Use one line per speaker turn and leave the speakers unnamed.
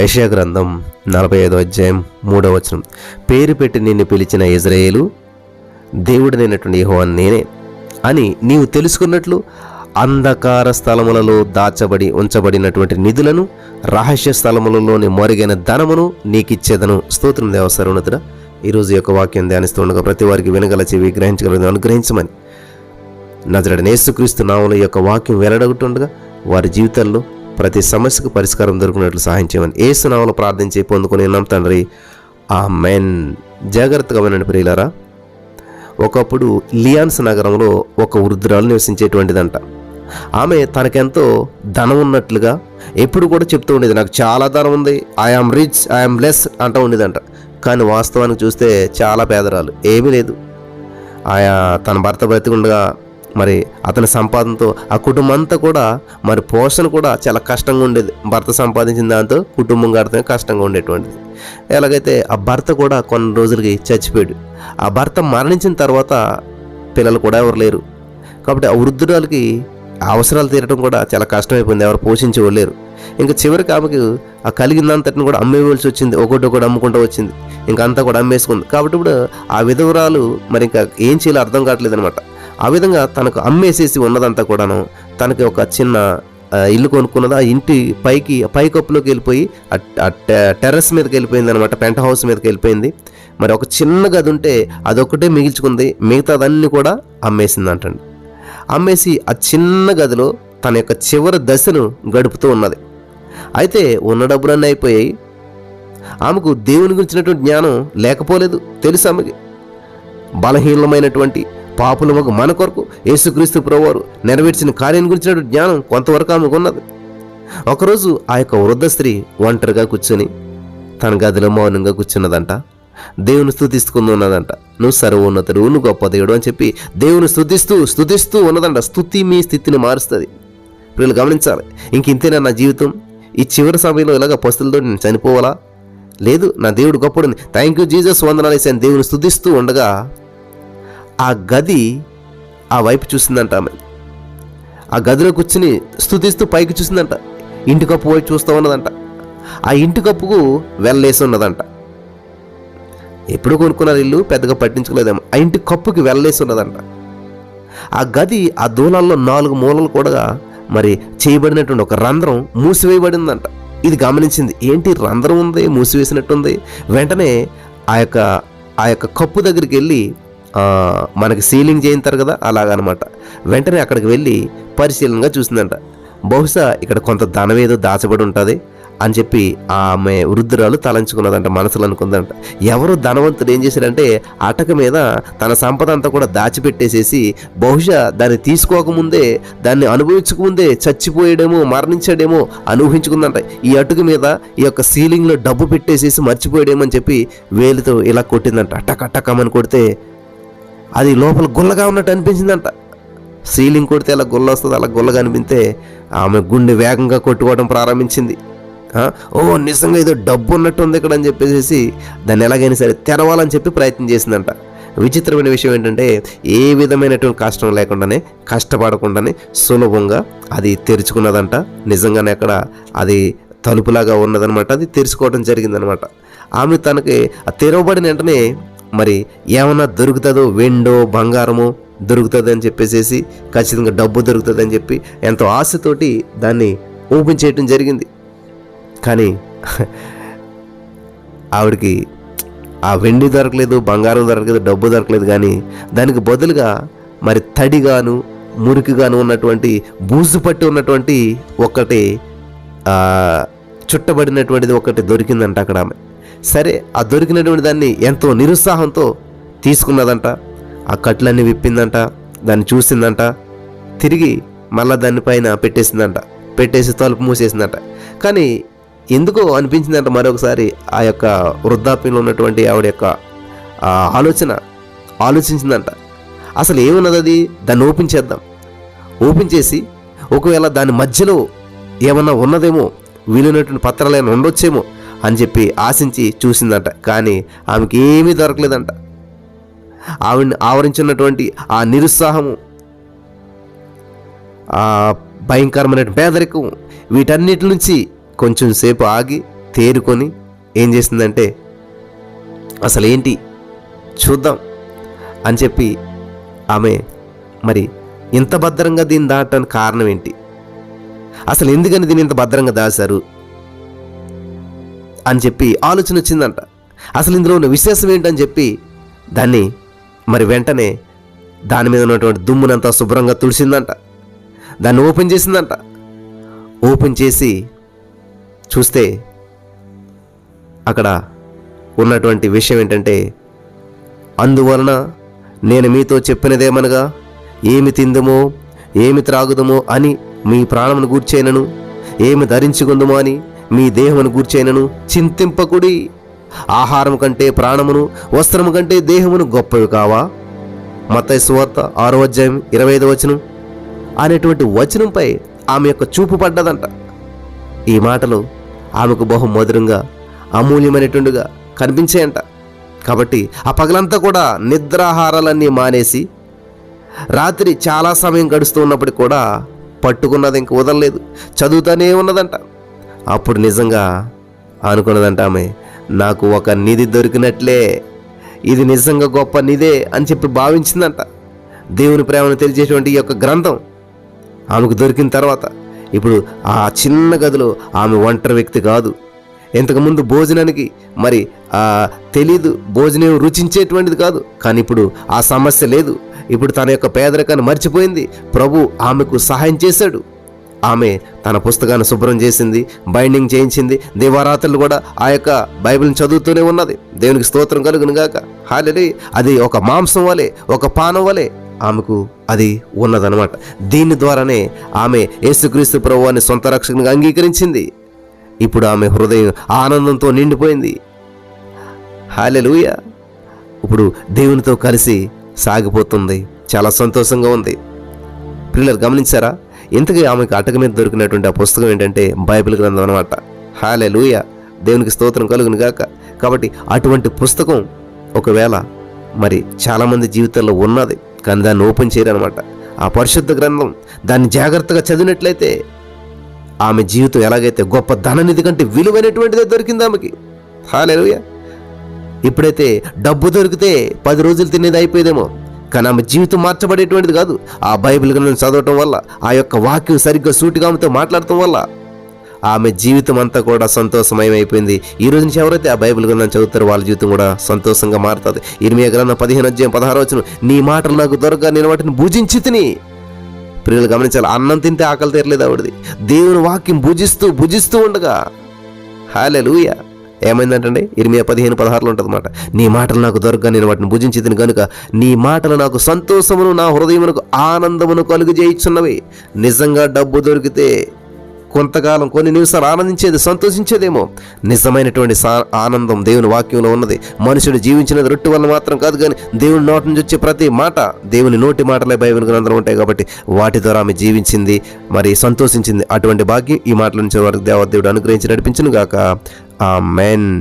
యెషయా గ్రంథం నలభై ఐదో అధ్యాయం మూడవ వచనం. పేరు పెట్టి నిన్ను పిలిచిన ఇజ్రాయేలు దేవుడినైనటువంటి యహోవన్ నేనే అని నీవు తెలుసుకున్నట్లు అంధకార స్థలములలో దాచబడి ఉంచబడినటువంటి నిధులను రహస్య స్థలములలోని మరుగైన ధనమును నీకిచ్చేదను. స్తోత్రం దేవ ఈరోజు యొక్క వాక్యం ధ్యానిస్తుండగా ప్రతి వారికి వినగల చెవి గ్రహించగలదు అనుగ్రహించమని. నజరడ నేసుక్రీస్తు నామములో యొక్క వాక్యం వెల్లడగుతుండగా వారి జీవితాల్లో ప్రతి సమస్యకు పరిష్కారం దొరికినట్లు సహాయం చేయమని ఏసు నామలో ప్రార్థించి పొందుకుని ఉన్నాం తండ్రి. ఆ మెన్ జాగ్రత్తగా వినండి ప్రియులారా. ఒకప్పుడు లియాన్స్ నగరంలో ఒక వృద్ధురాలు నివసించేటువంటిదంట. ఆమె తనకెంతో ధనం ఉన్నట్లుగా ఎప్పుడు కూడా చెప్తూ ఉండేది. నాకు చాలా ధనం ఉంది. ఐఆమ్ రిచ్ ఐఆమ్ లెస్ అంటూ ఉండేదంట. కానీ వాస్తవానికి చూస్తే చాలా పేదరాలు. ఏమీ లేదు. ఆయా తన భర్త బ్రతికుండగా మరి అతని సంపాదనతో ఆ కుటుంబం అంతా కూడా మరి పోషణ కూడా చాలా కష్టంగా ఉండేది. భర్త సంపాదించిన దాంతో కుటుంబం గడితే కష్టంగా ఉండేటువంటిది. ఎలాగైతే ఆ భర్త కూడా కొన్ని రోజులకి చచ్చిపోయాడు. ఆ భర్త మరణించిన తర్వాత పిల్లలు కూడా ఎవరు లేరు. కాబట్టి ఆ వృద్ధురాలకి అవసరాలు తీరడం కూడా చాలా కష్టమైపోయింది. ఎవరు పోషించేవాళ్ళు ఇంకా చివరికి ఆమెకు ఆ కలిగిందంతటిని కూడా అమ్మేయవలసి వచ్చింది. ఒకటి ఒకటి అమ్ముకుంటూ వచ్చింది. ఇంకా అంతా కూడా అమ్మేసుకుంది. కాబట్టి ఇప్పుడు ఆ విధవరాలు మరి ఇంకా ఏం చేయాలో అర్థం కావట్లేదు అనమాట ఆ విధంగా తనకు అమ్మేసేసి ఉన్నదంతా కూడాను తనకి ఒక చిన్న ఇల్లు కొనుక్కున్నది. ఆ ఇంటి పైకి పైకప్పులోకి వెళ్ళిపోయి ఆ- టెర్రస్ మీదకి వెళ్ళిపోయింది అనమాట పెంట్ హౌస్ మీదకి వెళ్ళిపోయింది. మరి ఒక చిన్న గది ఉంటే అదొక్కటే మిగిల్చుకుంది మిగతాదన్నీ కూడా అమ్మేసింది అంటండి అమ్మేసి ఆ చిన్న గదిలో తన యొక్క చివరి దశను గడుపుతూ ఉన్నది. అయితే ఉన్న డబ్బులన్నీ అయిపోయాయి. ఆమెకు దేవుని గురించినటువంటి జ్ఞానం లేకపోలేదు. తెలుసు ఆమెకి. బలహీనమైనటువంటి పాపులమగు మన కొరకు యేసుక్రీస్తు ప్రభువారు నెరవేర్చిన కార్యం గురించిన జ్ఞానం కొంతవరకు ఆమెకు ఉన్నది ఒకరోజు ఆ యొక్క వృద్ధ స్త్రీ ఒంటరిగా కూర్చొని తన గదిలో మౌనంగా కూర్చున్నదంట. దేవుని స్థుతిస్తూ ఉన్నదంట. నువ్వు సర్వోన్నతుడు నువ్వు గొప్ప దేవుడు అని చెప్పి దేవుని స్థుతిస్తూ స్థుతిస్తూ ఉన్నదంట. స్థుతి మీ స్థితిని మారుస్తుంది. వీళ్ళు గమనించాలి. ఇంక ఇంతేనా నా జీవితం? ఈ చివరి సమయంలో ఇలాగ పస్తులతో నేను చనిపోవాలా? లేదు నా దేవుడు గొప్పడని థ్యాంక్ యూ జీజస్ వందనాలు వేసాను దేవుని స్థుతిస్తూ ఉండగా ఆ గది ఆ వైపు చూసిందంట ఆమె. ఆ గదిలో కూర్చుని స్థుతిస్తూ పైకి చూసిందంట. ఇంటి కప్పు వైపు చూస్తూ ఉన్నదంట. ఆ ఇంటి కప్పుకు వెళ్ళేసి ఉన్నదంట. ఎప్పుడు కొనుక్కున్నారు ఇల్లు? పెద్దగా పట్టించుకోలేదేమో. ఆ ఇంటి కప్పుకి వెళ్ళేసి ఉన్నదంట. ఆ గది ఆ దూలాల్లో నాలుగు మూలలు కూడా మరి చేయబడినటువంటి ఒక రంధ్రం మూసివేయబడిందంట. ఇది గమనించింది. ఏంటి? రంధ్రం ఉంది మూసివేసినట్టుంది. వెంటనే ఆ యొక్క ఆ యొక్క కప్పు దగ్గరికి వెళ్ళి మనకి సీలింగ్ చేయించారు కదా అలాగనమాట. వెంటనే అక్కడికి వెళ్ళి పరిశీలనగా చూసిందంట. బహుశా ఇక్కడ కొంత ధనం ఏదో దాచబడి ఉంటుంది అని చెప్పి ఆమె వృద్ధురాలు తలంచుకున్నదంట మనసులో అనుకుందంట. ఎవరు ధనవంతుడు ఏం చేశారంటే అటక మీద తన సంపద అంతా కూడా దాచిపెట్టేసేసి బహుశా దాన్ని తీసుకోకముందే దాన్ని అనుభవించకముందే చచ్చిపోయాడేమో మరణించాడేమో అనుభవించుకుందంట ఈ అటుక మీద ఈ యొక్క సీలింగ్లో డబ్బు పెట్టేసేసి మర్చిపోయాడేమో అని చెప్పి వేలితో ఇలా కొట్టిందంట. అటక అటకమని కొడితే అది లోపల గుల్లగా ఉన్నట్టు అనిపించిందంట. సీలింగ్ కొడితే అలా గుల్ల వస్తుంది అలా గుల్లగా అనిపిస్తే ఆమె గుండె వేగంగా కొట్టుకోవడం ప్రారంభించింది. ఓ నిజంగా ఏదో డబ్బు ఉన్నట్టు ఉంది ఇక్కడ అని చెప్పేసి దాన్ని ఎలాగైనా సరే తెరవాలని చెప్పి ప్రయత్నం చేసిందంట. విచిత్రమైన విషయం ఏంటంటే ఏ విధమైనటువంటి కష్టం లేకుండానే కష్టపడకుండానే సులభంగా అది తెరుచుకున్నదంట. నిజంగానే అక్కడ అది తలుపులాగా ఉన్నదనమాట అది తెరుచుకోవడం జరిగిందనమాట. ఆమె తనకి తెరవబడిన వెంటనే మరి ఏమన్నా దొరుకుతుందో వెండో బంగారమో దొరుకుతుంది అని చెప్పేసి ఖచ్చితంగా డబ్బు దొరుకుతుంది అని చెప్పి ఎంతో ఆశతోటి దాన్ని ఓపెన్ చేయటం జరిగింది. కానీ ఆవిడకి ఆ వెండి దొరకలేదు బంగారం దొరకలేదు డబ్బు దొరకలేదు కానీ దానికి బదులుగా మరి తడిగాను మురికిగాను ఉన్నటువంటి బూజు పట్టి ఉన్నటువంటి ఒకటి చుట్టబడినటువంటిది ఒకటి దొరికిందంట అక్కడ ఆమె. సరే ఆ దొరికినటువంటి దాన్ని ఎంతో నిరుత్సాహంతో తీసుకున్నదంట. ఆ కట్లన్నీ విప్పిందంట దాన్ని చూసిందంట. తిరిగి మళ్ళా దానిపైన పెట్టేసిందంట. పెట్టేసి తలుపు మూసేసిందంట. కానీ ఎందుకో అనిపించిందంట మరొకసారి ఆ యొక్క వృద్ధాప్యంలో ఉన్నటువంటి ఆవిడ యొక్క ఆలోచన ఆలోచించిందంట. అసలు ఏమున్నది అది? దాన్ని ఓపెన్ చేద్దాం. ఓపెన్ చేసి ఒకవేళ దాని మధ్యలో ఏమన్నా ఉన్నదేమో వీలైనటువంటి పత్రాలు ఏమైనా ఉండొచ్చేమో అని చెప్పి ఆశించి చూసిందంట. కానీ ఆమెకి ఏమీ దొరకలేదంట. ఆవిడని ఆవరించున్నటువంటి ఆ నిరుత్సాహము ఆ భయంకరమైన పేదరికం వీటన్నిటి నుంచి కొంచెం సేపు ఆగి తేరుకొని ఏం చేసిందంటే అసలు ఏంటి చూద్దాం అని చెప్పి ఆమె మరి ఇంత భద్రంగా దీన్ని దాటడానికి కారణం ఏంటి? అసలు ఎందుకని దీన్ని ఇంత భద్రంగా దాచారు అని చెప్పి ఆలోచన వచ్చిందంట. అసలు ఇందులో ఉన్న విశేషం ఏంటని చెప్పి దాన్ని మరి వెంటనే దాని మీద ఉన్నటువంటి దుమ్మునంతా శుభ్రంగా తుడిసిందంట. దాన్ని ఓపెన్ చేసిందంట. ఓపెన్ చేసి చూస్తే అక్కడ ఉన్నటువంటి విషయం ఏంటంటే అందువలన నేను మీతో చెప్పినదేమనగా ఏమి తిందుమో ఏమి త్రాగుదమో అని మీ ప్రాణమును గూర్చేనను ఏమి ధరించుకుందుమో అని మీ దేహమును గూర్చైనను చింతింపకుడి. ఆహారం కంటే ప్రాణమును వస్త్రము కంటే దేహమును గొప్పవి కావా? మత సువార్త ఆరో అధ్యాయం ఇరవై ఐదు వచనం. అనేటువంటి వచనంపై ఆమె యొక్క చూపు పడ్డదంట. ఈ మాటలు ఆమెకు బహు మధురంగా అమూల్యమైనటుండగా కనిపించాయంట. కాబట్టి ఆ పగలంతా కూడా నిద్రాహారాలన్నీ మానేసి రాత్రి చాలా సమయం గడుస్తూ ఉన్నప్పటికి కూడా పట్టుకున్నది ఇంక వదలలేదు. చదువుతానే ఉన్నదంట. అప్పుడు నిజంగా అనుకున్నదంట ఆమె నాకు ఒక నిధి దొరికినట్లే. ఇది నిజంగా గొప్ప నిధే అని చెప్పి భావించిందంట. దేవుని ప్రేమను తెలిసేటువంటి ఈ యొక్క గ్రంథం ఆమెకు దొరికిన తర్వాత ఇప్పుడు ఆ చిన్న గదిలో ఆమె ఒంటరి వ్యక్తి కాదు. ఇంతకుముందు భోజనానికి మరి ఆ తెలీదు భోజనం రుచించేటువంటిది కాదు. కానీ ఇప్పుడు ఆ సమస్య లేదు. ఇప్పుడు తన యొక్క పేదరికాన్ని మర్చిపోయింది. ప్రభు ఆమెకు సహాయం చేశాడు. ఆమె తన పుస్తకాన్ని శుభ్రం చేసింది బైండింగ్ చేయించింది. దేవారాత్రులు కూడా ఆ యొక్క బైబిల్ని చదువుతూనే ఉన్నది. దేవునికి స్తోత్రం కలుగును గాక. హాలే అది ఒక మాంసం వలె ఒక పానం వలె ఆమెకు అది ఉన్నదనమాట దీని ద్వారానే ఆమె యేసుక్రీస్తు ప్రభువాన్ని సొంత రక్షకునిగా అంగీకరించింది. ఇప్పుడు ఆమె హృదయం ఆనందంతో నిండిపోయింది. హాలెలూయ. ఇప్పుడు దేవునితో కలిసి సాగిపోతుంది. చాలా సంతోషంగా ఉంది. పిల్లలు గమనించారా? ఇంతకీ ఆమెకు అటక మీద దొరికినటువంటి ఆ పుస్తకం ఏంటంటే బైబిల్ గ్రంథం అనమాట హాలే లూయ దేవునికి స్తోత్రం కలుగును గాక. కాబట్టి అటువంటి పుస్తకం ఒకవేళ మరి చాలామంది జీవితాల్లో ఉన్నది. కానీ దాన్ని ఓపెన్ చేయరనమాట ఆ పరిశుద్ధ గ్రంథం దాన్ని జాగ్రత్తగా చదివినట్లయితే ఆమె జీవితం ఎలాగైతే గొప్ప ధననిధి కంటే విలువైనటువంటిదే దొరికింది ఆమెకి. హాలేలుయ. ఇప్పుడైతే డబ్బు దొరికితే పది రోజులు తినేది అయిపోయేదేమో. కానీ ఆమె జీవితం మార్చబడేటువంటిది కాదు. ఆ బైబిల్ గ్రంథం చదవటం వల్ల ఆ యొక్క వాక్యం సరిగ్గా సూటిగా ఆమెతో మాట్లాడటం వల్ల ఆమె జీవితం అంతా కూడా సంతోషమయమైపోయింది. ఈ రోజు నుంచి ఎవరైతే ఆ బైబిల్ గ్రంథం చదువుతారో వాళ్ళ జీవితం కూడా సంతోషంగా మారుతుంది. ఇరిమియా గ్రంథం పదిహేను అధ్యాయం పదహారు వచ్చిన నీ మాటలు నాకు దొరక నేను వాటిని భుజించి తిని. ప్రియులు గమనించాలి అన్నం తింటే ఆకలి తీరలేదు ఆవిడది. దేవుని వాక్యం భుజిస్తూ భుజిస్తూ ఉండగా హాలే లూయ ఏమైందంటే ఇరవై పదిహేను పదహారులో ఉంటుందన్నమాట. నీ మాటలు నాకు దొరక నేను వాటిని భుజించి గనుక కనుక నీ మాటలు నాకు సంతోషమును నా హృదయమునకు ఆనందమును కలుగు చేయించున్నవి నిజంగా డబ్బు దొరికితే కొంతకాలం కొన్ని నిమిషాలు ఆనందించేది సంతోషించేదేమో. నిజమైనటువంటి సా ఆనందం దేవుని వాక్యంలో ఉన్నది. మనుషుడు జీవించినది రొట్టె వల్ల మాత్రం కాదు కానీ దేవుని నోటి నుంచి వచ్చే ప్రతి మాట దేవుని నోటి మాటలే బైబిల్ గ్రంథంలో ఉంటాయి కాబట్టి వాటి ద్వారా ఆమె జీవించింది మరి సంతోషించింది. అటువంటి భాగ్యం ఈ మాటల నుంచి వారికి దేవదేవుడు అనుగ్రహించి నడిపించను గాక ఆ మెన్